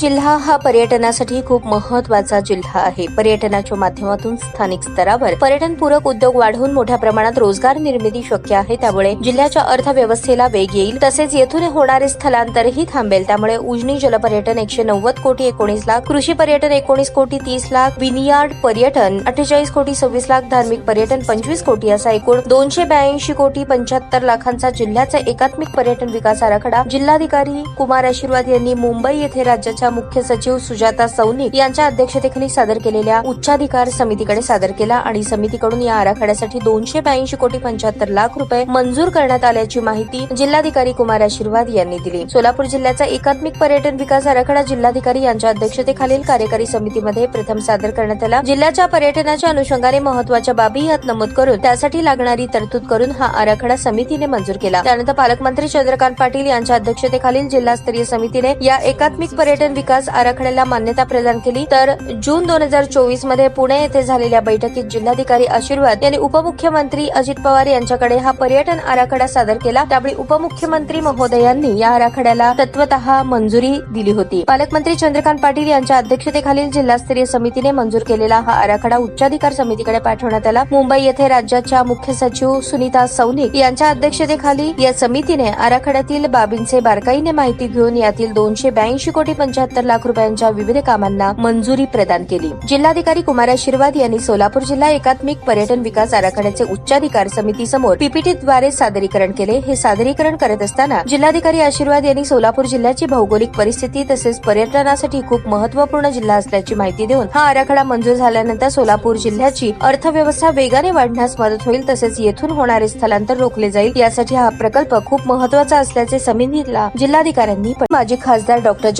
जिल्हा हा पर्यटनासाठी खूप महत्त्वाचा जिल्हा आहे. पर्यटनाच्या माध्यमातून स्थानिक स्तरावर पर्यटनपूरक उद्योग वाढवून मोठ्या प्रमाणात रोजगार निर्मिती शक्य आहे. त्यामुळे जिल्ह्याच्या अर्थव्यवस्थेला वेग येईल. तसेच येथून होणारे स्थलांतरही थांबेल. त्यामुळे उजनी जलपर्यटन एकशे नव्वद कोटी एकोणीस लाख कृषी पर्यटन एकोणीस कोटी तीस लाख विनियार्ड पर्यटन अठ्ठेचाळीस कोटी सव्वीस लाख धार्मिक पर्यटन पंचवीस कोटी असा एकूण दोनशे ब्याऐंशी कोटी पंच्याहत्तर लाखांचा जिल्ह्याचा एकात्मिक पर्यटन विकास आराखडा जिल्हाधिकारी कुमार आशीर्वाद यांनी मुंबई येथे राज्याच्या मुख्य सचिव सुजाता सौनिक यांच्या अध्यक्षतेखाली सादर केलेल्या उच्चाधिकार समितीकडे सादर केला आणि समितीकडून या आराखड्यासाठी दोनशे ब्याऐंशी कोटी पंच्याहत्तर लाख रुपये मंजूर करण्यात आल्याची माहिती जिल्हाधिकारी कुमार आशीर्वाद यांनी दिली. सोलापूर जिल्ह्याचा एकात्मिक पर्यटन विकास आराखडा जिल्हाधिकारी यांच्या अध्यक्षतेखालील कार्यकारी समितीमध्ये प्रथम सादर करण्यात आला. जिल्ह्याच्या पर्यटनाच्या अनुषंगाने महत्त्वाच्या बाबी यात नमूद करून त्यासाठी लागणारी तरतूद करून हा आराखडा समितीने मंजूर केला. त्यानंतर पालकमंत्री चंद्रकांत पाटील यांच्या अध्यक्षतेखालील जिल्हास्तरीय समितीने या एकात्मिक पर्यटन विकास आराखड्याला मान्यता प्रदान केली तर जून दोन हजार चोवीसमध्ये पुणे येथे झालेल्या बैठकीत जिल्हाधिकारी आशीर्वाद यांनी उपमुख्यमंत्री अजित पवार यांच्याकडे हा पर्यटन आराखडा सादर केला. त्यावेळी उपमुख्यमंत्री महोदयांनी या आराखड्याला तत्वत मंजुरी दिली होती. पालकमंत्री चंद्रकांत पाटील यांच्या अध्यक्षतेखालील जिल्हास्तरीय समितीने मंजूर केलेला हा आराखडा उच्चाधिकार समितीकडे पाठवण्यात आला. मुंबई येथे राज्याच्या मुख्य सचिव सुनीता सौनिक यांच्या अध्यक्षतेखाली या समितीने आराखड्यातील बाबींचे बारकाईने माहिती घेऊन यातील दोनशे ब्याऐंशी कोटी पंच्याहत्तर लाख रुपयांच्या विविध कामांना मंजुरी प्रदान केली. जिल्हाधिकारी कुमार आशीर्वाद यांनी सोलापूर जिल्हा एकात्मिक पर्यटन विकास आराखड्याचे उच्चाधिकार समितीसमोर पीपीटीद्वारे सादरीकरण केले. हे सादरीकरण करत असताना जिल्हाधिकारी आशीर्वाद यांनी सोलापूर जिल्ह्याची भौगोलिक परिस्थिती तसेच पर्यटनासाठी खूप महत्त्वपूर्ण जिल्हा असल्याची माहिती देऊन हा आराखडा मंजूर झाल्यानंतर सोलापूर जिल्ह्याची अर्थव्यवस्था वेगाने वाढण्यास मदत होईल तसेच येथून होणारे स्थलांतर रोखले जाईल. यासाठी हा प्रकल्प खूप महत्त्वाचा असल्याचे समितीला जिल्हाधिकाऱ्यांनी पण- माजी खासदार डॉक्टर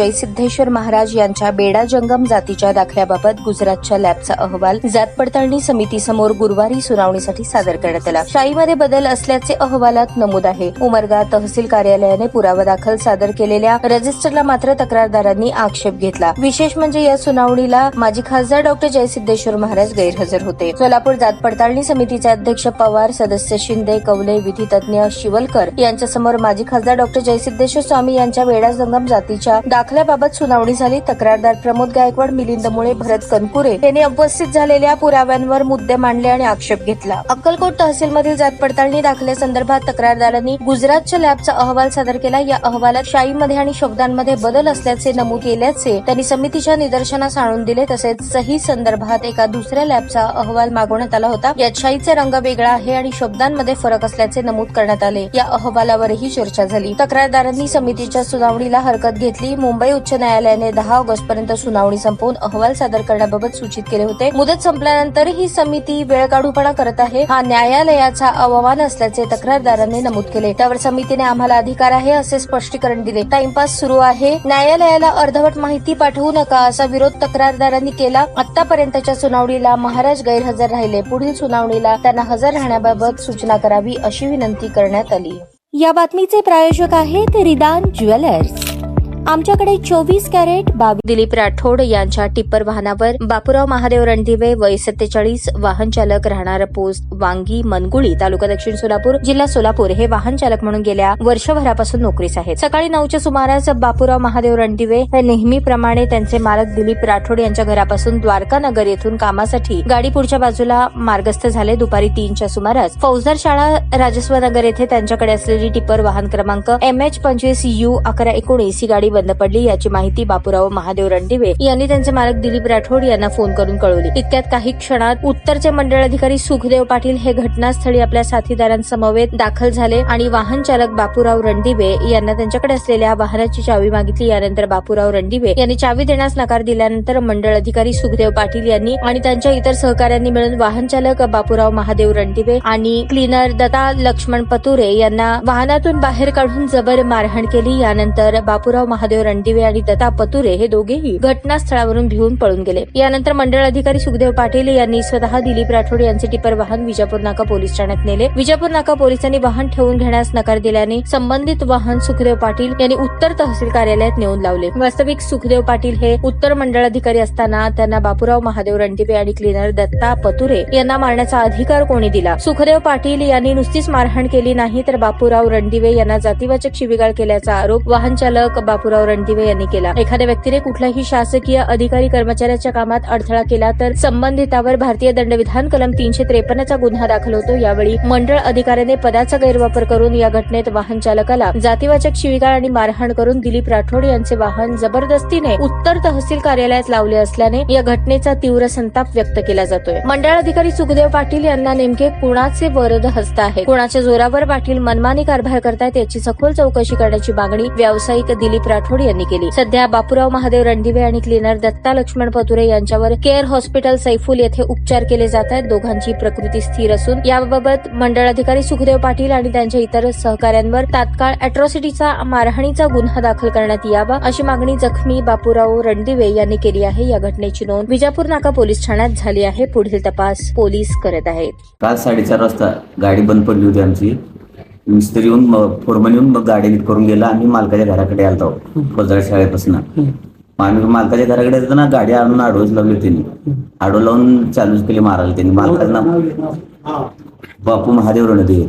ज्ञानेश्वर महाराज यांच्या बेडा जंगम जातीच्या दाखल्याबाबत गुजरातच्या लॅबचा अहवाल जात पडताळणी समितीसमोर गुरुवारी सुनावणीसाठी सादर करण्यात आला. शाईमध्ये बदल असल्याचे अहवालात नमूद आहे. उमरगा तहसील कार्यालयाने पुरावा दाखल सादर केलेल्या रजिस्टरला मात्र तक्रारदारांनी आक्षेप घेतला. विशेष म्हणजे या सुनावणीला माजी खासदार डॉक्टर जयसिद्धेश्वर महाराज गैरहजर होते. सोलापूर जात पडताळणी समितीचे अध्यक्ष पवार सदस्य शिंदे कवले विधी तज्ञ शिवलकर यांच्यासमोर माजी खासदार डॉक्टर जयसिद्धेश्वर स्वामी यांच्या वेडा जंगम जातीच्या दाखल्याबाबत सुनावणी झाली. तक्रारदार प्रमोद गायकवाड मिलिंद मुळे भरत कनकुरे यांनी उपस्थित झालेल्या पुराव्यांवर मुद्दे मांडले आणि आक्षेप घेतला. अक्कलकोट तहसीलमधील जात पडताळणी दाखल्यासंदर्भात तक्रारदारांनी गुजरातच्या लॅबचा अहवाल सादर केला. या अहवालात शाईमध्ये आणि शब्दांमध्ये बदल असल्याचे नमूद केल्याचे त्यांनी समितीच्या निदर्शनास आणून दिले. तसेच सही संदर्भात एका दुसऱ्या लॅबचा अहवाल मागवण्यात आला होता. यात शाईचा रंग वेगळा आहे आणि शब्दांमध्ये फरक असल्याचे नमूद करण्यात आले. या अहवालावरही चर्चा झाली. तक्रारदारांनी समितीच्या सुनावणीला हरकत घेतली. मुंबई उच्च न्यायालय न्यायालयाने दहा ऑगस्ट पर्यंत सुनावणी संपवून अहवाल सादर करण्याबाबत सूचित केले होते. मुदत संपल्यानंतर ही समिती वेळकाढूपणा करत आहे. हा न्यायालयाचा अवमान असल्याचे तक्रारदारांनी नमूद केले. त्यावर समितीने आम्हाला अधिकार आहे असे स्पष्टीकरण दिले. टाइमपास सुरू आहे. न्यायालयाला अर्धवट माहिती पाठवू नका असा विरोध तक्रारदारांनी केला. आतापर्यंतच्या सुनावणीला महाराज गैरहजर राहिले. पुढील सुनावणीला त्यांना हजर राहण्याबाबत सूचना करावी अशी विनंती करण्यात आली. या बातमीचे प्रायोजक आहेत रिदान ज्वेलर्स. आमच्याकडे चोवीस कॅरेट बावी दिलीप राठोड यांच्या टिप्पर वाहनावर बापूराव महादेव रणदिवे वय सत्तेचाळीस वाहन चालक राहणार पोस्ट वांगी मनगुळी तालुका दक्षिण सोलापूर जिल्हा सोलापूर. हे वाहन चालक म्हणून गेल्या वर्षभरापासून नोकरीस आहेत. सकाळी नऊच्या सुमारास बापूराव महादेव रणदिवे हे नेहमीप्रमाणे त्यांचे मालक दिलीप राठोड यांच्या घरापासून द्वारका नगर येथून कामासाठी गाडी पुढच्या बाजूला मार्गस्थ झाले. दुपारी तीनच्या सुमारास फौजदार शाळा राजस्व नगर येथे त्यांच्याकडे असलेली टिप्पर वाहन क्रमांक एम एच पंचवीस यू अकरा एकोणीस ही गाडी बंद पडली याची माहिती बापूराव महादेव रणदिवे यांनी त्यांचे मालक दिलीप राठोड यांना फोन करून कळवली. इतक्यात काही क्षणात उत्तरचे मंडळ अधिकारी सुखदेव पाटील हे घटनास्थळी आपल्या साथीदारांसमवेत दाखल झाले आणि वाहन चालक बापूराव रणदिवे यांना त्यांच्याकडे असलेल्या वाहनाची चावी मागितली. यानंतर बापूराव रणदिवे यांनी चावी देण्यास नकार दिल्यानंतर मंडळ अधिकारी सुखदेव पाटील यांनी आणि त्यांच्या इतर सहकाऱ्यांनी मिळून वाहन चालक बापूराव महादेव रणदिवे आणि क्लीनर दत्ता लक्ष्मण पतुरे यांना वाहनातून बाहेर काढून जबर मारहाण केली. यानंतर बापूराव महादेव रणदिवे आणि दत्ता पतुरे हे दोघेही घटनास्थळावरून भिवून पळून गेले. यानंतर मंडळ अधिकारी सुखदेव पाटील यांनी स्वतः दिलीप राठोड यांचे टिपर वाहन विजापूर नाका पोलीस ठाण्यात नेले. विजापूर नाका पोलिसांनी वाहन ठेवून घेण्यास नकार दिल्याने संबंधित वाहन सुखदेव पाटील यांनी उत्तर तहसील कार्यालयात नेऊन लावले. वास्तविक सुखदेव पाटील हे उत्तर मंडळ अधिकारी असताना त्यांना बापूराव महादेव रणदिवे आणि क्लीनर दत्ता पतुरे यांना मारण्याचा अधिकार कोणी दिला? सुखदेव पाटील यांनी नुसतीच मारहाण केली नाही तर बापूराव रणदिवे यांना जातीवाचक शिवीगाळ केल्याचा आरोप वाहन चालक बापू बापूराव रणदिवे यांनी केला. एखाद्या व्यक्तीने कुठल्याही शासकीय अधिकारी कर्मचाऱ्याच्या कामात अडथळा केला तर संबंधितावर भारतीय दंडविधान कलम तीनशे त्रेपन्नचा गुन्हा दाखल होतो. यावेळी मंडळ अधिकाऱ्याने पदाचा गैरवापर करून या घटनेत वाहन चालकाला जातीवाचक शिवीगाळ आणि मारहाण करून दिलीप राठोड यांचे वाहन जबरदस्तीने उत्तर तहसील कार्यालयात लावले असल्याने या घटनेचा तीव्र संताप व्यक्त केला जातोय. मंडळ अधिकारी सुखदेव पाटील यांना नेमके कुणाचे वरद हस्त आहे कुणाच्या जोरावर पाटील मनमानी कारभार करतायत याची सखोल चौकशी करण्याची मागणी व्यावसायिक दिलीप राठोड यांनी केली. सध्या बापूराव महादेव रणदिवे आणि क्लिनर दत्ता लक्ष्मण पतुरे यांच्यावर केअर हॉस्पिटल सैफुल येथे उपचार केले जात आहेत. दोघांची प्रकृती स्थिर असून याबाबत मंडळ अधिकारी सुखदेव पाटील आणि त्यांच्या इतर सहकाऱ्यांवर तात्काळ अॅट्रॉसिटीचा मारहाणीचा गुन्हा दाखल करण्यात यावा अशी मागणी जखमी बापूराव रणदिवे यांनी केली आहे. या घटनेची नोंद विजापूर नाका पोलीस ठाण्यात झाली आहे. पुढील तपास पोलीस करत आहेत. काल साडेचार वाजता गाडी बंद पडली होती आमची. मिस्त्री येऊन मग फोरमन येऊन मग गाडी नीट करून गेला. आम्ही मालकाच्या घराकडे आलतो. कोलजाड शाळेपासून. आम्ही मालकाच्या घराकडे येताना गाडी आणून आडवच लावली त्यांनी. आडव लावून चालूच केली मारायला त्यांनी. मालकाचं नाव बापू महादेव रणदे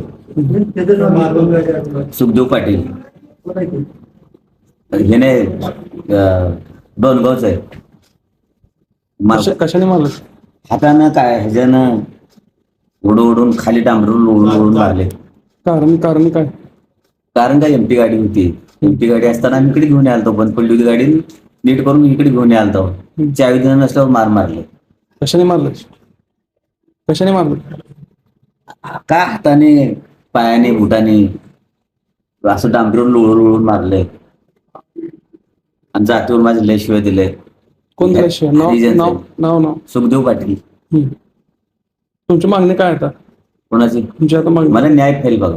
सुखदेव पाटील. हे नाही डोनगावचं आहे. कशाने मारलं? हातानं काय ह्याच्यानं उडून उडून खाली डांबरून उडून उडून मारले. कारण कारण काय? कारण काय? एमटी गाडी होती. एमटी गाडी असताना आम्ही इकडे घेऊन आलतो बंद पडली होती गाडी नीट करून इकडे घेऊन आलतो चावी देणं नसल्यावर मार मारले. कशाने मारलं? कशाने मारलं? का हाताने पायाने बुटाने असं डांबरून लोळून लोळून मारले. आणि जातीवर माझे लय शिवाय दिले. कोण? नाव. नाव नाव सुखदेव पाटील. तुमची मागणी काय आता? कोणाची? तुमची आता मागणी. मला न्याय फेल बघा.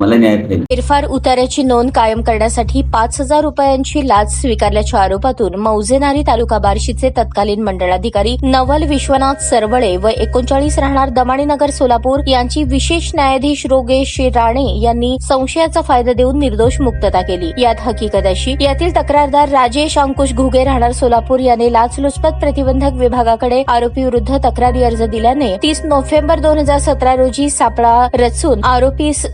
मला न्याय फेरफार उतार्याची नोंद कायम करण्यासाठी पाच हजार रुपयांची लाच स्वीकारल्याच्या आरोपातून मौजेनारी तालुका बार्शीचे तत्कालीन मंडळाधिकारी नवल विश्वनाथ सरवळे व एकोणचाळीस राहणार दमाणीनगर सोलापूर यांची विशेष न्यायाधीश रोगेश राणे यांनी संशयाचा फायदा देऊन निर्दोष मुक्तता केली. यात हकीकत अशी यातील तक्रारदार राजेश अंकुश घुगे राहणार सोलापूर याने लाचलुचपत प्रतिबंधक विभागाकडे आरोपी विरुद्ध तक्रारी अर्ज दिल्याने तीस नोव्हेंबर दोन हजार सतरा रोजी सापळा रचून आरोपी स-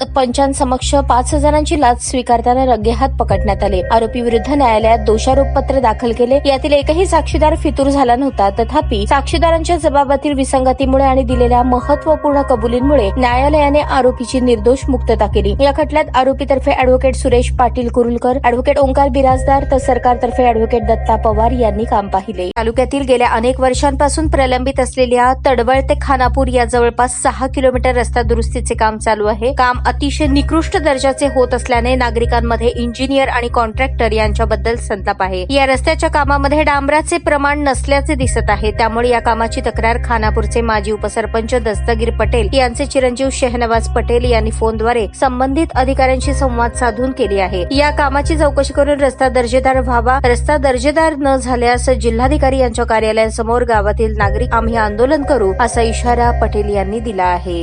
पोलिसांसमक्ष पाच हजारांची लाच स्वीकारताना रंगेहात पकडण्यात आले. आरोपी विरुद्ध न्यायालयात दोषारोपपत्र दाखल केले. यातील एकही साक्षीदार फितूर झाला नव्हता. तथापि साक्षीदारांच्या जबाबातील विसंगतीमुळे आणि दिलेल्या महत्त्वपूर्ण कबुलींमुळे न्यायालयाने आरोपीची निर्दोष मुक्तता केली. या खटल्यात आरोपीतर्फे अॅडव्होकेट सुरेश पाटील कुरुलकर अॅडव्होकेट ओंकार बिराजदार तर सरकारतर्फे अॅडव्होकेट दत्ता पवार यांनी काम पाहिले. तालुक्यातील गेल्या अनेक वर्षांपासून प्रलंबित असलेल्या तडवळ ते खानापूर या जवळपास सहा किलोमीटर रस्ता दुरुस्तीचे काम चालू आहे. काम अतिशय निकृष्ट दर्जाचे होत असल्याने नागरिकांमध्ये इंजिनियर आणि कॉन्ट्रॅक्टर यांच्याबद्दल संताप आहे. या रस्त्याच्या कामामध्ये डांबराचे प्रमाण नसल्याचे दिसत आहे. त्यामुळे या कामाची तक्रार खानापूरचे माजी उपसरपंच दस्तगीर पटेल यांचे चिरंजीव शेहनवाज पटेल यांनी फोनद्वारे संबंधित अधिकाऱ्यांशी संवाद साधून केली आहे. या कामाची चौकशी करून रस्ता दर्जेदार व्हावा रस्ता दर्जेदार न झाल्यास जिल्हाधिकारी यांच्या कार्यालयासमोर गावातील नागरिक आम्ही आंदोलन करू असा इशारा पटेल यांनी दिला आहे.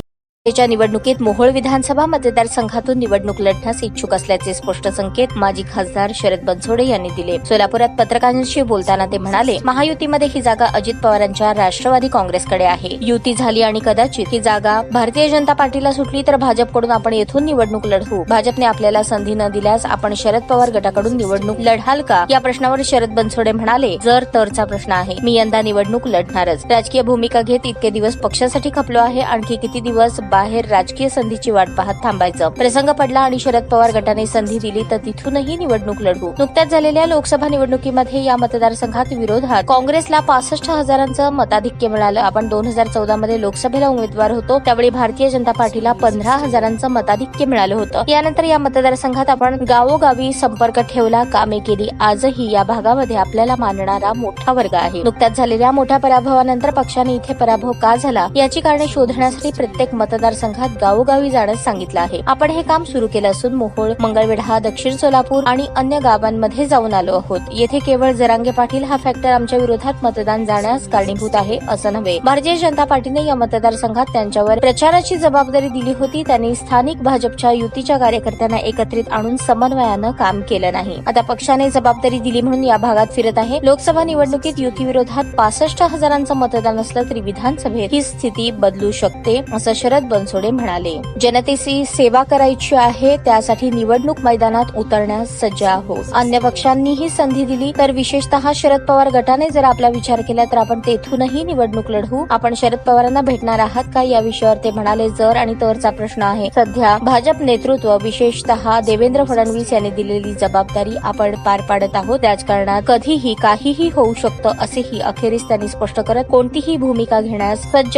च्या निवडणुकीत मोहोळ विधानसभा मतदारसंघातून निवडणूक लढण्यास इच्छुक असल्याचे स्पष्ट संकेत माजी खासदार शरद बनसोडे यांनी दिले. सोलापुरात पत्रकारांशी बोलताना ते म्हणाले महायुतीमध्ये ही जागा अजित पवारांच्या राष्ट्रवादी काँग्रेसकडे आहे. युती झाली आणि कदाचित ही जागा भारतीय जनता पार्टीला सुटली तर भाजपकडून आपण येथून निवडणूक लढवू भाजपने आपल्याला संधी न दिल्यास आपण शरद पवार गटाकडून निवडणूक लढाल का? या प्रश्नावर शरद बनसोडे म्हणाले जर तरचा प्रश्न आहे. मी यंदा निवडणूक लढणारच. राजकीय भूमिका घेत इतके दिवस पक्षासाठी खपलो आहे. आणखी किती दिवस बाहेर राजकीय संधीची वाट पाहत थांबायचं. प्रसंग पडला आणि शरद पवार गटाने संधी दिली तर तिथूनही निवडणूक लढवू. नुकत्याच झालेल्या लोकसभा निवडणुकीमध्ये या मतदारसंघात विरोधात काँग्रेसला पासष्ट हजारांचं मताधिक्य मिळालं. आपण दोन हजार चौदा मध्ये लोकसभेला उमेदवार होतो. त्यावेळी भारतीय जनता पार्टीला पंधरा हजारांचं मताधिक्य मिळालं होतं. यानंतर या मतदारसंघात आपण गावोगावी संपर्क ठेवला कामे केली. आजही या भागामध्ये आपल्याला मानणारा मोठा वर्ग आहे. नुकत्याच झालेल्या मोठ्या पराभवानंतर पक्षाने इथे पराभव का झाला? याची कारणे शोधण्यासाठी प्रत्येक मतदारसंघात गावोगावी जाण्यास सांगितलं आहे. आपण हे काम सुरू केलं असून मोहोळ मंगळवेढा दक्षिण सोलापूर आणि अन्य गावांमध्ये जाऊन आलो आहोत. येथे केवळ जरांगे पाटील हा फॅक्टर आमच्या विरोधात मतदान जाण्यास कारणीभूत आहे असं नव्हे. भारतीय जनता पार्टीने या मतदारसंघात त्यांच्यावर प्रचाराची जबाबदारी दिली होती. त्यांनी स्थानिक भाजपच्या युतीच्या कार्यकर्त्यांना एकत्रित आणून समन्वयानं काम केलं नाही. आता पक्षाने जबाबदारी दिली म्हणून या भागात फिरत आहे. लोकसभा निवडणुकीत युती विरोधात पासष्ट हजारांचं मतदान असलं तरी विधानसभेत ही स्थिती बदलू शकते असं शरद बनसोडे म्हणाले. जनतेची सेवा करायची आहे त्यासाठी निवडणूक मैदानात उतरण्यास सज्ज आहोत. अन्य पक्षांनीही संधी दिली तर विशेषतः शरद पवार गटाने जर आपला विचार केला तर आपण तेथूनही निवडणूक लढवू. आपण शरद पवारांना भेटणार आहात का या विषयावर ते म्हणाले जर आणि तरचा प्रश्न आहे. सध्या भाजप नेतृत्व विशेषतः देवेंद्र फडणवीस यांनी दिलेली जबाबदारी आपण पार पाडत आहोत. राजकारणात कधीही काहीही होऊ शकतं असेही अखेरीस त्यांनी स्पष्ट करत कोणतीही भूमिका घेण्यास सज्ज